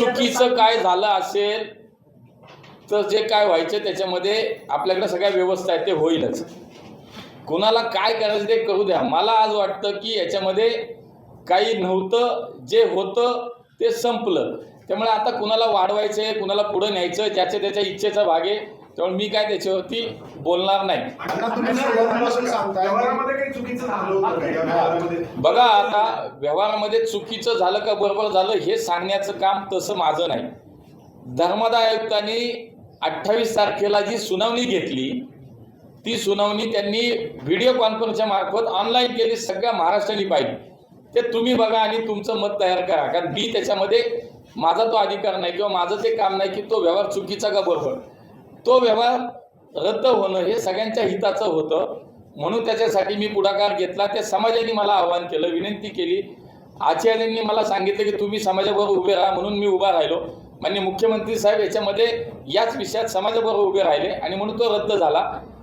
चुकीचं काय झालं असेल तर जे काय व्हायचं त्याच्यामध्ये आपल्याकडे सगळ्या व्यवस्था आहेत ते होईलच. कुणाला काय करायचं ते करू द्या. मला आज वाटतं की याच्यामध्ये काही नव्हतं जे होतं ते संपलं. त्यामुळे आता कुणाला वाढवायचं आहे कुणाला पुढं न्यायचं ज्याच्या त्याच्या इच्छेचा भाग आहे त्यामुळे मी काय त्याच्यावरती बोलणार नाही. बघा आता व्यवहारामध्ये चुकीचं झालं का बरोबर झालं हे सांगण्याचं काम तसं माझं नाही. धर्मादाय आयुक्तांनी अठ्ठावीस तारखेला जी सुनावणी घेतली ती सुनावणी त्यांनी व्हिडिओ कॉन्फरन्सच्या मार्फत ऑनलाईन केली सगळ्या महाराष्ट्राने पाहिली. ते तुम्ही बघा आणि तुमचं मत तयार करा कारण मी त्याच्यामध्ये माझा तो अधिकार नाही किंवा माझं ते काम नाही की तो व्यवहार चुकीचा का बरोबर. तो व्यवहार रद्द होणं हे सगळ्यांच्या हिताचं होतं. म्हणून त्याच्यासाठी मी पुढाकार घेतला. त्या समाजाने मला आवाहन केलं विनंती केली. आचार्यांनी मला सांगितलं की तुम्ही समाजाबरोबर उभे राहा म्हणून मी उभा राहिलो. माननीय मुख्यमंत्री साहेब याच्यामध्ये याच विषयात समाजाबरोबर उभे राहिले आणि म्हणून तो रद्द झाला.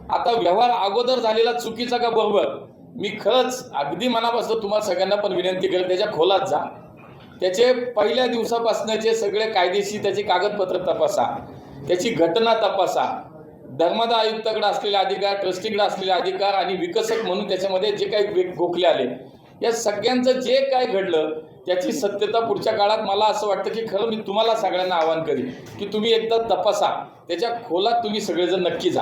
आता व्यवहार अगोदर झालेला चुकीचा का बरोबर? मी खरंच अगदी मनापासून तुम्हाला सगळ्यांना पण विनंती करेल त्याच्या खोलात जा. त्याचे पहिल्या दिवसापासूनचे सगळे कायदेशीर त्याचे कागदपत्र तपासा. त्याची घटना तपासा. धर्मदा आयुक्ताकडे असलेले अधिकार ट्रस्टीकडे असलेले अधिकार आणि विकसक म्हणून त्याच्यामध्ये जे काही गोखले आले. या सगळ्यांचं जे काय घडलं त्याची सत्यता पुढच्या काळात मला असं वाटतं की खरं मी तुम्हाला सगळ्यांना आवाहन करीन की तुम्ही एकदा तपासा. त्याच्या खोलात तुम्ही सगळेजण नक्की जा.